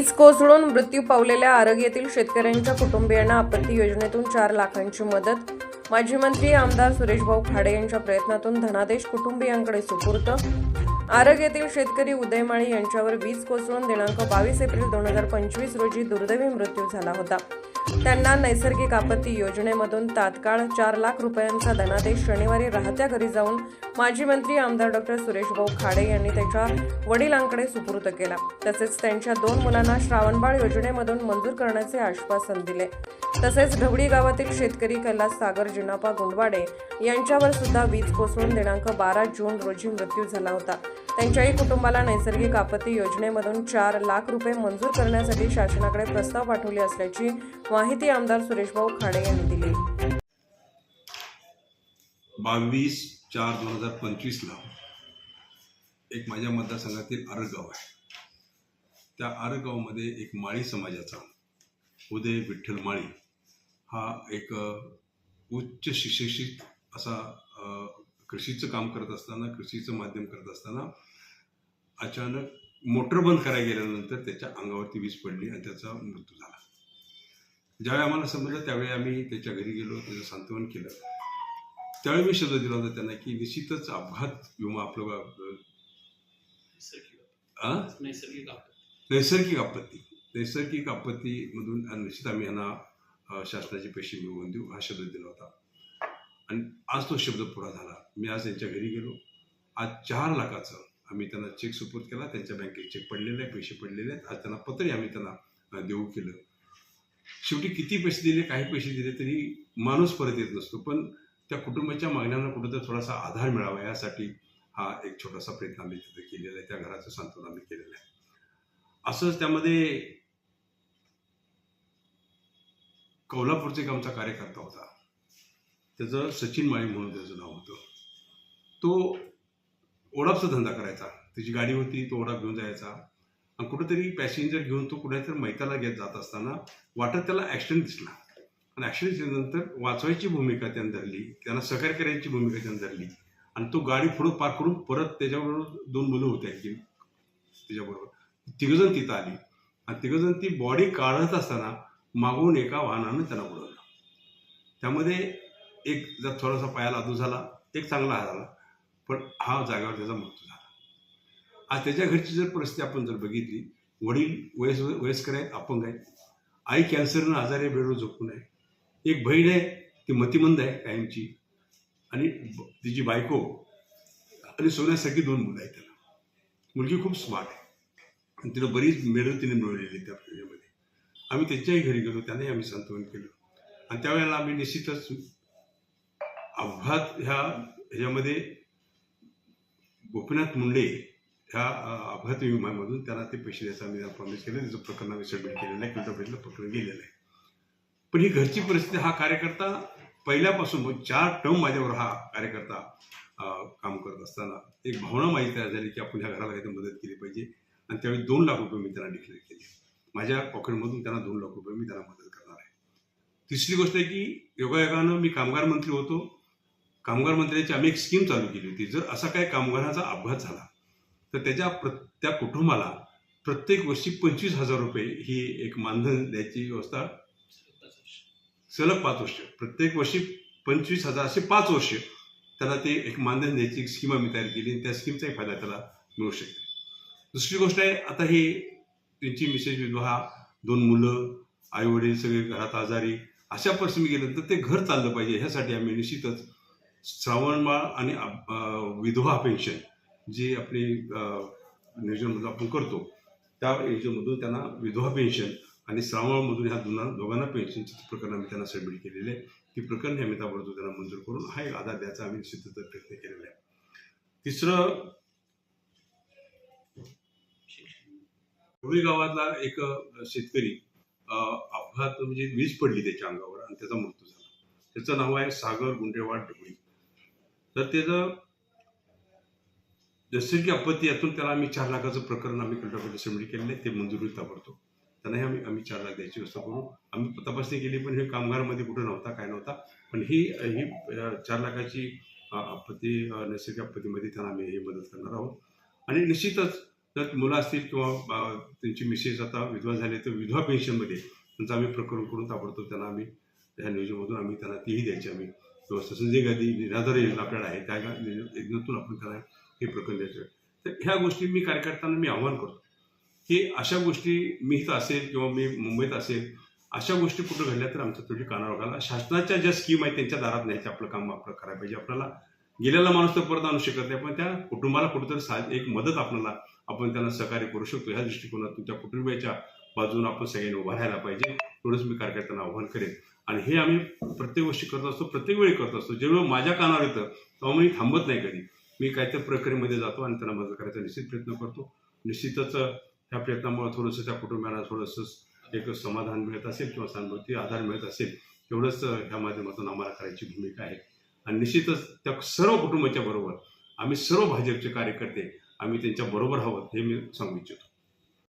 वीज कोसळून मृत्यू पावलेल्या आरोग्यातील शेतकऱ्यांच्या कुटुंबियांना आपत्ती योजनेतून चार लाखांची मदत. माजी मंत्री आमदार सुरेशभाऊ खाडे यांच्या प्रयत्नातून धनादेश कुटुंबियांकडे सुपूर्त आरोग्यातील शेतकरी उदय माळी यांच्यावर वीज कोसळून दिनांक बावीस एप्रिल दोन हजार पंचवीस रोजी दुर्दैवी मृत्यू झाला होता. त्यांना नैसर्गिक आपत्ती योजनेमधून तात्काळ चार लाख रुपयांचा धनादेश शनिवारी राहत्या घरी जाऊन माजी मंत्री आमदार डॉक्टर सुरेशभाऊ खाडे यांनी त्याच्या वडिलांकडे सुपूर्द केला. तसेच त्यांच्या दोन मुलांना श्रावणबाळ योजनेमधून मंजूर करण्याचे आश्वासन दिले. तसेच ढवळी गावातील शेतकरी कैलास सागर जिनापा गुंडवाडे यांच्यावर सुद्धा वीज कोसळून दिनांक बारा जून रोजी मृत्यू झाला होता. त्यांच्याही कुटुंबाला नैसर्गिक आपत्ती योजनेमधून चार लाख रुपये मंजूर करण्यासाठी शासनाकडे प्रस्ताव पाठवले असल्याची माहिती आमदार सुरेशभाऊ खाडे यांनी दिली. बावीस चार दोन हजार पंचवीसला एक माझ्या मतदारसंघातील आरगाव आहे. त्या आरगावमध्ये एक माळी समाजाचा उदय विठ्ठल माळी हा एक उच्च शिक्षित असा कृषीचं काम करत असताना कृषीचं माध्यम करत असताना अचानक मोटर बंद करायला गेल्यानंतर त्याच्या अंगावरती वीज पडली आणि त्याचा मृत्यू झाला. ज्यावेळी आम्हाला समजलं त्यावेळी आम्ही त्याच्या घरी गेलो त्याचं सांत्वन केलं. त्यावेळी मी शब्द दिला होता त्यांना की निश्चितच अपघात विमा आपलं? नैसर्गिक आपत्ती. नैसर्गिक आपत्ती. नैसर्गिक आपत्तीमधून निश्चित आम्ही यांना शासनाचे पैसे मिळवून देऊ हा शब्द दिला होता. आणि आज तो शब्द पुरा झाला. मी आज त्यांच्या घरी गेलो. आज चार लाखाचं आम्ही त्यांना चेक सुपूर्द केला. त्यांच्या बँकेत चेक पडलेले आहे पैसे पडलेले आहेत. आज त्यांना पत्रही आम्ही त्यांना देऊ केलं. शेवटी किती पैसे दिले काही पैसे दिले तरी माणूस परत येत नसतो. पण त्या कुटुंबाच्या मागण्यांना कुठंतरी थोडासा आधार मिळावा यासाठी हा एक छोटासा प्रयत्न आम्ही तिथे केलेला आहे. त्या घराचं सांत्वन आम्ही केलेलं आहे. असंच त्यामध्ये कोल्हापूरचा एक आमचा कार्यकर्ता होता. त्याचं सचिन माळी म्हणून त्याचं नाव होतं. तो ओढापचा धंदा करायचा. त्याची गाडी होती तो ओढा घेऊन जायचा. आणि कुठेतरी पॅसेंजर घेऊन तो कुठेतरी मैताला घेत जात असताना वाटत त्याला ॲक्सिडेंट दिसला. आणि ॲक्सिडेंट दिल्यानंतर वाचवायची भूमिका त्यानं धरली त्यांना सहकार्य करायची भूमिका त्यानं धरली. आणि तो गाडी पुढं पार करून परत त्याच्याबरोबर दोन मुलं होते आणखी त्याच्याबरोबर. तिघजण तिथं आली. आणि तिघजण ती बॉडी काढत असताना मागून एका वाहनानं त्याला बुडवलं. त्यामध्ये एक जर थोडासा पायाला आदू झाला एक चांगला झाला पण हा जागेवर त्याचा मृत्यू झाला. आज त्याच्या घरची जर परिस्थिती आपण जर बघितली वडील वयस वयस्कर आहेत अपंग आहेत आई कॅन्सरनं आजारी आहे, बेडवर झोपून आहे. एक बहीण आहे ती मतिमंद आहे कायमची. आणि तिची बायको आणि सोन्यासारखी दोन मुलं आहेत त्याला. मुलगी खूप स्मार्ट आहे. आणि तिला बरीच मेडल तिने मिळवलेली आहे त्या पिरियडमध्ये आम्ही त्यांच्याही घरी गेलो त्यांनाही आम्ही सांत्वन केलं. आणि त्यावेळेला आम्ही निश्चितच अपघात ह्या ह्याच्यामध्ये गोपीनाथ मुंडे ह्या अपघात विम्यामधून त्यांना ते पैसे द्यायचा आम्ही प्रॉमिस केलं त्याचं प्रकरण आम्ही सबमिट केलेलं आहे किल्टोपेटलं प्रकरण गेलेलं आहे. पण ही घरची परिस्थिती हा कार्यकर्ता पहिल्यापासून म्हणजे चार टर्म माझ्यावर हा कार्यकर्ता काम करत असताना एक भावना माझी तयार झाली की आपण ह्या घराला काहीतरी मदत केली पाहिजे. आणि त्यावेळी दोन लाख रुपये मी त्यांना डिक्लेअर केले. माझ्या पॉकेटमधून त्यांना दोन लाख रुपये मी त्यांना मदत करणार आहे. तिसरी गोष्ट आहे की योगायोगानं मी कामगार मंत्री होतो. कामगार मंत्र्यांची आम्ही एक स्कीम चालू केली होती. जर असा काही कामगाराचा अपघात झाला तर त्याच्या प्र त्या कुटुंबाला प्रत्येक वर्षी पंचवीस हजार रुपये ही एक मानधन द्यायची व्यवस्था सलग पाच वर्ष. प्रत्येक वर्षी पंचवीस हजार असे पाच वर्ष त्याला ते एक मानधन द्यायची स्कीम आम्ही तयार केली आणि त्या स्कीमचाही फायदा त्याला मिळू शकेल दुसरी गोष्ट आहे आता हे त्यांची मिसेस विधवा दोन मुलं आई वडील सगळे घरात आजारी अशा परिस्थिती गेल्यानंतर ते घर चाललं पाहिजे. ह्यासाठी आम्ही निश्चितच श्रावणमाळ आणि विधवा पेन्शन जी आपली नियोजनमधून आपण करतो त्या योजनेमधून त्यांना विधवा पेन्शन आणि श्रावणमधून ह्या दोन दोघांना पेन्शनची प्रकरण आम्ही त्यांना सबमिट केलेले आहे ती प्रकरण आम्ही ताबडतोब त्यांना मंजूर करून हा एक आधार द्यायचा आम्ही निश्चितच प्रयत्न केलेला आहे. तिसरं होळी गावातला एक शेतकरी अपघात म्हणजे वीज पडली त्याच्या अंगावर आणि त्याचा मृत्यू झाला. त्याचं नाव आहे सागर गुंडेवाड ढोळी. तर त्याचं नैसर्गिक आपत्ती यातून त्याला आम्ही चार लाखाचं प्रकरण आम्ही कंट्रोल सबमिट केलेलं आहे ते मंजुरी ताबडतोब. त्यांनाही आम्ही आम्ही चार लाख द्यायची व्यवस्था करू आम्ही तपासणी केली पण हे कामगारमध्ये कुठं नव्हता काय नव्हता. पण ही ही चार लाखाची आपत्ती नैसर्गिक आपत्तीमध्ये त्यांना आम्ही ही मदत करणार आहोत. आणि निश्चितच जर मुलं असतील किंवा त्यांची मिसेस आता विधवा झाली तर विधवा पेन्शनमध्ये त्यांचं आम्ही प्रकरण करून ताबडतोब त्यांना आम्ही ह्या न्यूजमधून आम्ही त्यांना तीही द्यायची आम्ही व्यवस्था संजय गांधी निराधार योजना आपल्याला आहे. त्या योजनेतून आपण करायला हे प्रकरण द्यायचं तर ह्या गोष्टी मी कार्यकर्त्यांना मी आव्हान करतो की अशा गोष्टी मी इथं असेल किंवा मी मुंबईत असेल अशा गोष्टी कुठं घडल्या तर आमच्या थोडी कानावर घाला. शासनाच्या ज्या स्कीम आहेत त्यांच्या दारात न्यायचं आपलं काम आपलं करायला पाहिजे. आपल्याला गेलेला माणूस तर परत आणू शकत नाही पण त्या कुटुंबाला कुठेतरी सा एक मदत आपल्याला आपण त्यांना सहकार्य करू शकतो. ह्या दृष्टिकोनातून त्या कुटुंबियाच्या बाजून आपण सगळ्यांनी उभा राहायला पाहिजे. एवढंच मी कार्यकर्त्यांना आव्हान करेन. आणि हे आम्ही प्रत्येक गोष्टी करत असतो प्रत्येक वेळी करत असतो. जेव्हा माझ्या कानावर येतं तेव्हा मी थांबत नाही कधी. मी काहीतरी प्रक्रियेमध्ये जातो आणि त्यांना मदत करायचा निश्चित प्रयत्न करतो. निश्चितच ह्या प्रयत्नामुळे थोडंसं त्या कुटुंबियांना थोडंसं एक समाधान मिळत असेल किंवा सहानुभूती आधार मिळत असेल एवढंच ह्या माध्यमातून आम्हाला करायची भूमिका आहे. आणि निश्चितच त्या सर्व कुटुंबाच्या बरोबर आम्ही सर्व भाजपचे कार्यकर्ते आम्ही त्यांच्या बरोबर आहोत हे मी सांगू इच्छितो.